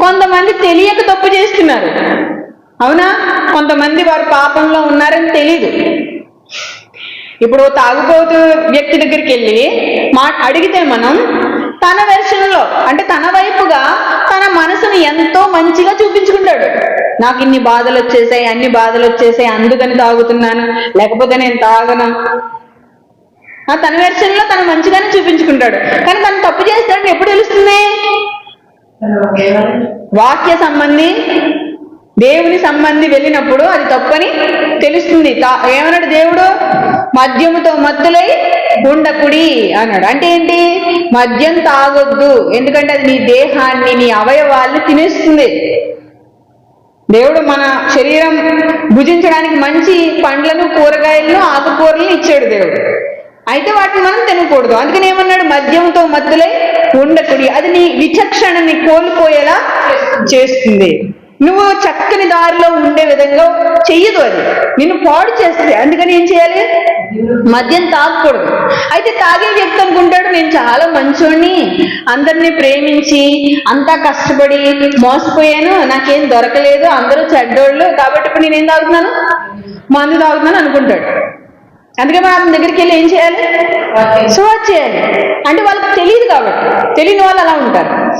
కొంతమంది తెలియక తప్పు చేస్తున్నారు. అవునా? కొంతమంది వారు పాపంలో ఉన్నారని తెలీదు. ఇప్పుడు తాగుబోతు వ్యక్తి దగ్గరికి వెళ్ళి మా అడిగితే మనం తన వెర్షన్లో అంటే తన వైపుగా తన మనసును ఎంతో మంచిగా చూపించుకుంటాడు. నాకు ఇన్ని బాధలు వచ్చేసాయి అన్ని బాధలు వచ్చేసాయి అందుకని తాగుతున్నాను లేకపోతే నేను తాగను. ఆ తన వెర్షన్లో తను మంచిగానే చూపించుకుంటాడు. కానీ తను తప్పు చేస్తాడని ఎప్పుడు తెలుస్తుంది? వాక్య సంబంధి దేవుని సంబంధి వెళ్ళినప్పుడు అది తప్పని తెలుస్తుంది. ఏమన్నాడు దేవుడు? మద్యముతో మత్తులై ఉండకుడి అన్నాడు. అంటే ఏంటి? మద్యం తాగొద్దు. ఎందుకంటే అది నీ దేహాన్ని నీ అవయవాల్ని తినేస్తుంది. దేవుడు మన శరీరం భుజించడానికి మంచి పండ్లను కూరగాయలను ఆకుకూరలను ఇచ్చాడు దేవుడు. అయితే వాటిని మనం తినకూడదు. అందుకని ఏమన్నాడు? మద్యంతో మత్తులై ఉండకూడదు. అది నీ విచక్షణని కోల్పోయేలా చేస్తుంది. నువ్వు చక్కని దారిలో ఉండే విధంగా చెయ్యదు అది. నిన్ను పాడు చేస్తుంది. అందుకని ఏం చేయాలి? మద్యం తాగకూడదు. అయితే తాగే వ్యక్తి అనుకుంటాడు నేను చాలా మంచోడిని అందరినీ ప్రేమించి అంతా కష్టపడి మోసపోయాను. నాకేం దొరకలేదు. అందరూ చెడ్డోళ్ళు కాబట్టి ఇప్పుడు నేనేం తాగుతున్నాను? మందు తాగుతున్నాను అనుకుంటాడు. అందుకే మనం దగ్గరికి వెళ్ళి ఏం చేయాలి? సువాచ్ చేయాలి. అంటే వాళ్ళకి తెలియదు కాబట్టి. తెలియని వాళ్ళు అలా ఉంటారు.